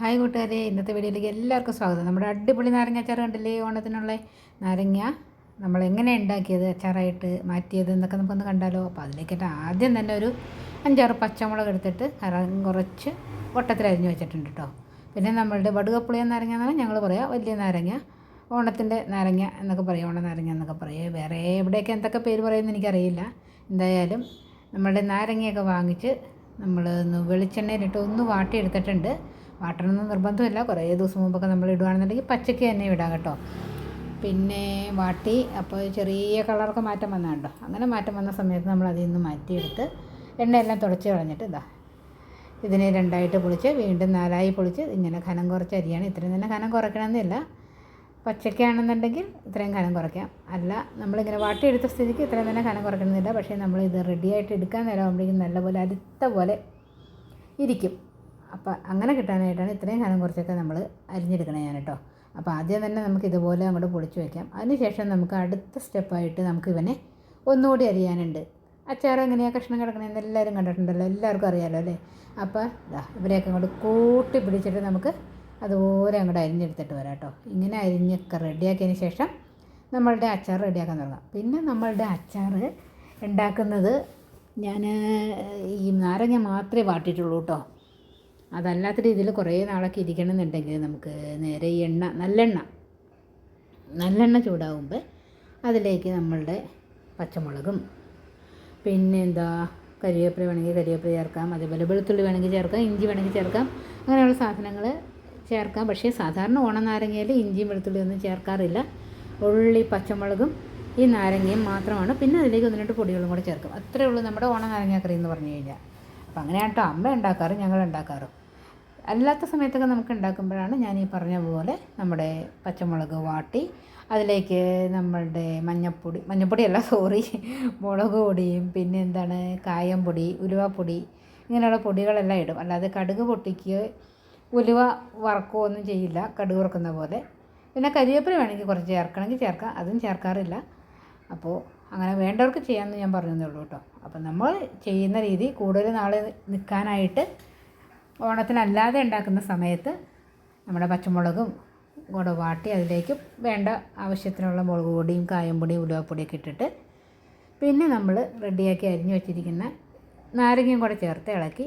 Hi കൂട്ടുകാരെ ഇന്നത്തെ വീഡിയോയിലേക്ക് എല്ലാവർക്കും സ്വാഗതം. നമ്മുടെ അടിപൊളി നാരങ്ങ അച്ചാർ കണ്ടില്ലേ? ഓണത്തിനുള്ള നാരങ്ങ. നമ്മൾ എങ്ങനെ ഉണ്ടാക്കിയത് അച്ചാറായിട്ട് മാറ്റിയത് എന്നൊക്കെ നമുക്കൊന്ന് കണ്ടാലോ. അപ്പോൾ അതിലേക്കിട്ട് ആദ്യം തന്നെ ഒരു അഞ്ചാറ് പച്ചമുളക് എടുത്തിട്ട് കറം കുറച്ച് വട്ടത്തിൽ അരിഞ്ഞ് വെച്ചിട്ടുണ്ട് കേട്ടോ. പിന്നെ നമ്മളുടെ വടുകപ്പുളിയ നാരങ്ങ എന്നാണ് ഞങ്ങൾ പറയുക വലിയ നാരങ്ങ. ഓണത്തിന്റെ നാരങ്ങ എന്നൊക്കെ പറയും ഓണ നാരങ്ങ എന്നൊക്കെ പറയും. വേറെ എവിടെയൊക്കെ എന്തൊക്കെ പേര് പറയുമെന്ന് എനിക്കറിയില്ല. എന്തായാലും നമ്മളുടെ നാരങ്ങയൊക്കെ വാങ്ങിച്ച് നമ്മൾ ഒന്ന് വെളിച്ചെണ്ണയിലിട്ട് ഒന്ന് വാട്ടിയെടുത്തിട്ടുണ്ട്. വാട്ടണമെന്ന് നിർബന്ധമില്ല. കുറേ ദിവസം മുമ്പൊക്കെ നമ്മൾ ഇടുകയാണെന്നുണ്ടെങ്കിൽ പച്ചയ്ക്ക് തന്നെ ഇടാം കേട്ടോ. പിന്നെ വാട്ടി അപ്പോൾ ചെറിയ കളറൊക്കെ മാറ്റം വന്നതുണ്ടോ അങ്ങനെ മാറ്റം വന്ന സമയത്ത് നമ്മൾ അതിൽ നിന്ന് മാറ്റിയെടുത്ത് എണ്ണയെല്ലാം തുടച്ച് കളഞ്ഞിട്ട് ഇതാ. ഇതിനെ രണ്ടായിട്ട് പൊളിച്ച് വീണ്ടും നാലായി പൊളിച്ച് ഇങ്ങനെ ഘനം കുറച്ച് അരിയാണ്. ഇത്രയും തന്നെ ഘനം കുറയ്ക്കണമെന്നില്ല. പച്ചക്കാണെന്നുണ്ടെങ്കിൽ ഇത്രയും ഖനം കുറയ്ക്കാം. അല്ല നമ്മളിങ്ങനെ വാട്ടിയെടുത്ത സ്ഥിതിക്ക് ഇത്രയും തന്നെ ഖനം കുറയ്ക്കണമെന്നില്ല. പക്ഷേ നമ്മൾ ഇത് റെഡിയായിട്ട് എടുക്കാൻ നേരമാകുമ്പോഴേക്കും നല്ലപോലെ അടുത്ത പോലെ ഇരിക്കും. അപ്പോൾ അങ്ങനെ കിട്ടാനായിട്ടാണ് ഇത്രയും കാലം കുറച്ചൊക്കെ നമ്മൾ അരിഞ്ഞെടുക്കണേ ഞാൻ കേട്ടോ അപ്പോൾ ആദ്യം തന്നെ നമുക്ക് ഇതുപോലെ അങ്ങോട്ട് പൊളിച്ച് വയ്ക്കാം. അതിനുശേഷം നമുക്ക് അടുത്ത സ്റ്റെപ്പായിട്ട് നമുക്ക് ഇവനെ ഒന്നുകൂടി അരിയാനുണ്ട്. അച്ചാർ എങ്ങനെയാണ് കഷ്ണം കിടക്കണമെന്ന് എല്ലാവരും കണ്ടിട്ടുണ്ടല്ലോ. എല്ലാവർക്കും അറിയാമല്ലോ അല്ലേ? അപ്പോൾ ഇവരെയൊക്കെ അങ്ങോട്ട് കൂട്ടി പിടിച്ചിട്ട് നമുക്ക് അതുപോലെ അങ്ങോട്ട് അരിഞ്ഞെടുത്തിട്ട് വരാം കേട്ടോ. ഇങ്ങനെ അരിഞ്ഞൊക്കെ റെഡിയാക്കിയതിന് ശേഷം നമ്മളുടെ അച്ചാർ റെഡിയാക്കാൻ തുടങ്ങാം. പിന്നെ നമ്മളുടെ അച്ചാർ ഉണ്ടാക്കുന്നത് ഞാൻ ഈ നാരങ്ങ മാത്രമേ വാട്ടിയിട്ടുള്ളൂ കേട്ടോ. അതല്ലാത്ത രീതിയിൽ കുറേ നാളൊക്കെ ഇരിക്കണം എന്നുണ്ടെങ്കിൽ നമുക്ക് നേരെ എണ്ണ നല്ലെണ്ണ നല്ലെണ്ണ ചൂടാകുമ്പോൾ അതിലേക്ക് നമ്മളുടെ പച്ചമുളകും പിന്നെ എന്താ കരിവേപ്പില വേണമെങ്കിൽ കരിവേപ്പില ചേർക്കാം അതേപോലെ വെളുത്തുള്ളി വേണമെങ്കിൽ ചേർക്കാം ഇഞ്ചി വേണമെങ്കിൽ ചേർക്കാം അങ്ങനെയുള്ള സാധനങ്ങൾ ചേർക്കാം. പക്ഷേ സാധാരണ ഓണനാരങ്ങയിൽ ഇഞ്ചിയും വെളുത്തുള്ളിയും ഒന്നും ചേർക്കാറില്ല. ഉള്ളി പച്ചമുളകും ഈ നാരങ്ങയും മാത്രമാണ്. പിന്നെ അതിലേക്ക് ഒന്ന് രണ്ട് പൊടികളും കൂടെ ചേർക്കും. അത്രയേ ഉള്ളൂ നമ്മുടെ ഓണ നാരങ്ങ കറി എന്ന് പറഞ്ഞു കഴിഞ്ഞാൽ. അപ്പം അങ്ങനെയാണ് കേട്ടോ. അമ്മ ഉണ്ടാക്കാറ് ഞങ്ങൾ ഉണ്ടാക്കാറും. അല്ലാത്ത സമയത്തൊക്കെ നമുക്ക് ഉണ്ടാക്കുമ്പോഴാണ് ഞാൻ ഈ പറഞ്ഞ പോലെ നമ്മുടെ പച്ചമുളക് വാട്ടി അതിലേക്ക് നമ്മളുടെ മഞ്ഞപ്പൊടി മഞ്ഞപ്പൊടിയല്ല സോറി മുളക് പൊടിയും പിന്നെ എന്താണ് കായംപൊടി ഉലുവപ്പൊടി ഇങ്ങനെയുള്ള പൊടികളെല്ലാം ഇടും. അല്ലാതെ കടുക് പൊട്ടിക്കുക ഉലുവ വറക്കുകയോ ഒന്നും ചെയ്യില്ല കടുക് വറക്കുന്ന പോലെ. പിന്നെ കരിവേപ്പില വേണമെങ്കിൽ കുറച്ച് ചേർക്കണമെങ്കിൽ ചേർക്കാം അതും ചേർക്കാറില്ല. അപ്പോൾ അങ്ങനെ വേണ്ടവർക്ക് ചെയ്യാമെന്ന് ഞാൻ പറഞ്ഞതേ ഉള്ളൂ കേട്ടോ. അപ്പം നമ്മൾ ചെയ്യുന്ന രീതി കൂടുതൽ നാൾ നിൽക്കാനായിട്ട് ഓണത്തിനല്ലാതെ ഉണ്ടാക്കുന്ന സമയത്ത് നമ്മുടെ പച്ചമുളകും കൂടെ വാട്ടി അതിലേക്ക് വേണ്ട ആവശ്യത്തിനുള്ള മുളക് പൊടിയും കായം പൊടിയും ഉലുവപ്പൊടിയൊക്കെ ഇട്ടിട്ട് പിന്നെ നമ്മൾ റെഡിയാക്കി അരിഞ്ഞു വെച്ചിരിക്കുന്ന നാരങ്ങയും കൂടെ ചേർത്ത് ഇളക്കി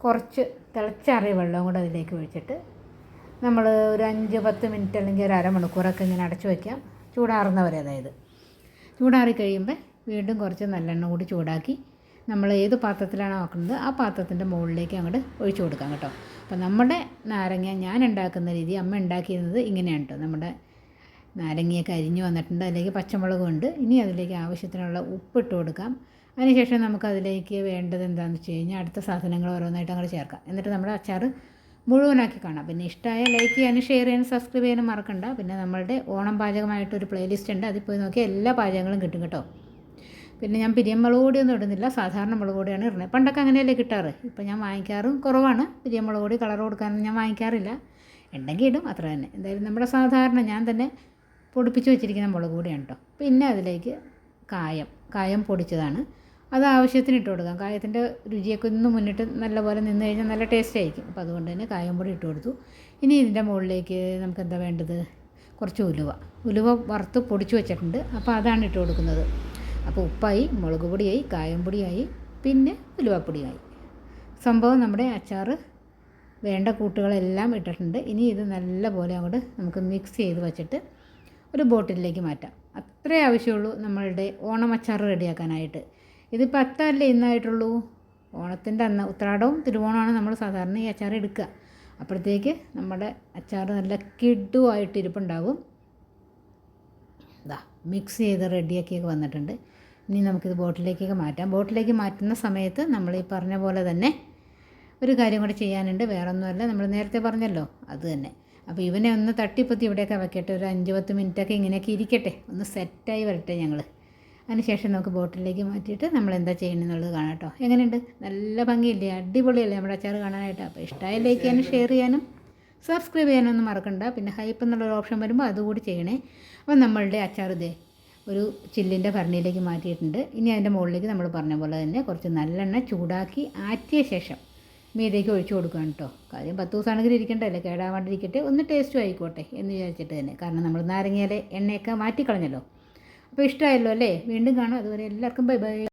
കുറച്ച് തിളച്ചാറിയ വെള്ളവും കൂടെ അതിലേക്ക് ഒഴിച്ചിട്ട് നമ്മൾ ഒരു അഞ്ച് പത്ത് മിനിറ്റ് അല്ലെങ്കിൽ ഒരു അരമണിക്കൂറൊക്കെ ഇങ്ങനെ അടച്ചു വയ്ക്കാം. ചൂടാറുന്നവരെ അതായത്. ചൂടാറി കഴിയുമ്പോൾ വീണ്ടും കുറച്ച് നല്ലെണ്ണ കൂടി ചൂടാക്കി നമ്മൾ ഏത് പാത്രത്തിലാണ് ആക്കുന്നത് ആ പാത്രത്തിന്റെ മുകളിലേക്ക് അങ്ങോട്ട് ഒഴിച്ചു കൊടുക്കാം കേട്ടോ. അപ്പോൾ നമ്മുടെ നാരങ്ങ ഞാൻ ഉണ്ടാക്കുന്ന രീതി അമ്മ ഉണ്ടാക്കിയിരുന്നത് ഇങ്ങനെയാണ് കേട്ടോ. നമ്മുടെ നാരങ്ങയൊക്കെ അരിഞ്ഞു വന്നിട്ടുണ്ട്. അതിലേക്ക് പച്ചമുളകും ഉണ്ട്. ഇനി അതിലേക്ക് ആവശ്യത്തിനുള്ള ഉപ്പിട്ട് കൊടുക്കാം. അതിനുശേഷം നമുക്ക് അതിലേക്ക് വേണ്ടത് എന്താണെന്ന് വെച്ച് കഴിഞ്ഞാൽ അടുത്ത സാധനങ്ങൾ ഓരോന്നായിട്ട് അങ്ങോട്ട് ചേർക്കാം. എന്നിട്ട് നമ്മുടെ അച്ചാർ മുഴുവനാക്കി കാണാം. പിന്നെ ഇഷ്ടമായ ലൈക്ക് ചെയ്യാനും ഷെയർ ചെയ്യാനും സബ്സ്ക്രൈബ് ചെയ്യാനും മറക്കണ്ട. പിന്നെ നമ്മളുടെ ഓണം പാചകമായിട്ടൊരു പ്ലേലിസ്റ്റ് ഉണ്ട്. അതിൽ പോയി നോക്കിയാൽ എല്ലാ പാചകങ്ങളും കിട്ടും കേട്ടോ. പിന്നെ ഞാൻ പിരിയം മുളക് പൊടിയൊന്നും ഇടുന്നില്ല. സാധാരണ മുളക് പൊടിയാണ് ഇടുന്നത്. പണ്ടൊക്കെ അങ്ങനെയല്ലേ കിട്ടാറ്? ഇപ്പം ഞാൻ വാങ്ങിക്കാറും കുറവാണ്. പിരിയം മുളക് പൊടി കളർ കൊടുക്കാനൊന്നും ഞാൻ വാങ്ങിക്കാറില്ല. ഉണ്ടെങ്കിൽ ഇടും. അത്ര തന്നെ. എന്തായാലും നമ്മുടെ സാധാരണ ഞാൻ തന്നെ പൊടിപ്പിച്ച് വെച്ചിരിക്കുന്ന മുളക് പൊടിയാണ് കേട്ടോ പിന്നെ അതിലേക്ക് കായം. കായം പൊടിച്ചതാണ്. അത് ആവശ്യത്തിന് ഇട്ട് കൊടുക്കാം. കായത്തിന്റെ രുചിയൊക്കെ ഒന്ന് മുന്നിട്ട് നല്ലപോലെ നിന്ന് കഴിഞ്ഞാൽ നല്ല ടേസ്റ്റ് ആയിരിക്കും. അപ്പോൾ അതുകൊണ്ട് തന്നെ കായം പൊടി ഇട്ട് കൊടുത്തു. ഇനി ഇതിന്റെ മുകളിലേക്ക് നമുക്ക് എന്താ വേണ്ടത്? കുറച്ച് ഉലുവ. ഉലുവ വറുത്ത് പൊടിച്ച് വെച്ചിട്ടുണ്ട്. അപ്പോൾ അതാണ് ഇട്ട് കൊടുക്കുന്നത്. അപ്പോൾ ഉപ്പായി മുളക് പൊടിയായി കായം പൊടിയായി പിന്നെ ഉലുവാപ്പൊടിയായി. സംഭവം നമ്മുടെ അച്ചാർ വേണ്ട കൂട്ടുകളെല്ലാം ഇട്ടിട്ടുണ്ട്. ഇനി ഇത് നല്ലപോലെ അങ്ങോട്ട് നമുക്ക് മിക്സ് ചെയ്ത് വച്ചിട്ട് ഒരു ബോട്ടിലേക്ക് മാറ്റാം. അത്രേ ആവശ്യമുള്ളൂ നമ്മളുടെ ഓണം അച്ചാർ റെഡിയാക്കാനായിട്ട്. ഇതിപ്പോൾ അത്തല്ലേ ഇന്നായിട്ടുള്ളൂ? ഓണത്തിന്റെ അന്ന് ഉത്രാടവും തിരുവോണമാണ് നമ്മൾ സാധാരണ ഈ അച്ചാർ എടുക്കുക. അപ്പോഴത്തേക്ക് നമ്മുടെ അച്ചാർ നല്ല കിഡുവായിട്ട് ഇരിപ്പുണ്ടാകും ഇതാ മിക്സ് ചെയ്ത് റെഡിയാക്കിയൊക്കെ വന്നിട്ടുണ്ട്. ഇനി നമുക്കിത് ബോട്ടിലേക്കൊക്കെ മാറ്റാം. ബോട്ടിലേക്ക് മാറ്റുന്ന സമയത്ത് നമ്മൾ ഈ പറഞ്ഞ പോലെ തന്നെ ഒരു കാര്യം കൂടെ ചെയ്യാനുണ്ട്. വേറൊന്നുമല്ല നമ്മൾ നേരത്തെ പറഞ്ഞല്ലോ അത് തന്നെ. അപ്പോൾ ഇവനെ ഒന്ന് തട്ടിപ്പൊത്തി ഇവിടെയൊക്കെ വെക്കട്ടെ. ഒരു അഞ്ച് പത്ത് മിനിറ്റൊക്കെ ഇങ്ങനെയൊക്കെ ഇരിക്കട്ടെ. ഒന്ന് സെറ്റായി വരട്ടെ ഞങ്ങൾ അതിനുശേഷം നമുക്ക് ബോട്ടിലേക്ക് മാറ്റിയിട്ട് നമ്മൾ എന്താ ചെയ്യണമെന്നുള്ളത് കാണാം കേട്ടോ. എങ്ങനെയുണ്ട്? നല്ല ഭംഗിയില്ലേ? അടിപൊളിയല്ലേ നമ്മുടെ അച്ചാർ കാണാനായിട്ട്? അപ്പോൾ ഇഷ്ടമായി ലൈക്ക് ചെയ്യാനും ഷെയർ ചെയ്യാനും. സബ്സ്ക്രൈബ് ചെയ്യാനൊന്നും മറക്കണ്ട. പിന്നെ ഹൈപ്പ് എന്നുള്ളൊരു ഓപ്ഷൻ വരുമ്പോൾ അതുകൂടി ചെയ്യണേ. അപ്പോൾ നമ്മളുടെ അച്ചാർ ഇതേ ഒരു ചില്ലിന്റെ ഭരണിയിലേക്ക് മാറ്റിയിട്ടുണ്ട്. ഇനി അതിന്റെ മുകളിലേക്ക് നമ്മൾ പറഞ്ഞ പോലെ തന്നെ കുറച്ച് നല്ലെണ്ണ ചൂടാക്കി ആറ്റിയ ശേഷം മീതേക്ക് ഒഴിച്ചു കൊടുക്കുകയാണ് കേട്ടോ. കാര്യം പത്ത് ദിവസമാണെങ്കിൽ ഇരിക്കണ്ടല്ലേ കേടാവാണ്ടിരിക്കട്ടെ. ഒന്ന് ടേസ്റ്റും ആയിക്കോട്ടെ എന്ന് വിചാരിച്ചിട്ട് തന്നെ. കാരണം നമ്മൾ നാരങ്ങയിലെ എണ്ണയൊക്കെ മാറ്റിക്കളഞ്ഞല്ലോ. അപ്പോൾ ഇഷ്ടമായല്ലോ അല്ലേ? വീണ്ടും കാണാം. അതുവരെ എല്ലാവർക്കും ബൈ ബൈ